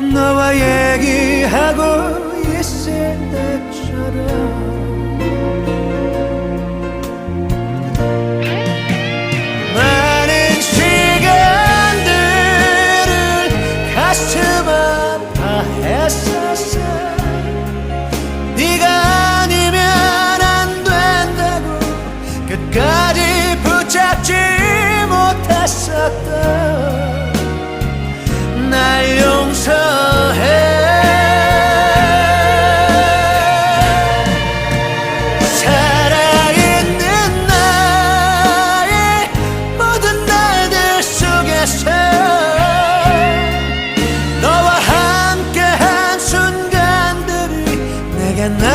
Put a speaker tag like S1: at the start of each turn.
S1: 후회하고 있을 때처럼 많은 시간들을 가슴 아파했었어. 네가 아니면 안 된다고 끝까지 붙잡지 못했었던 Благо на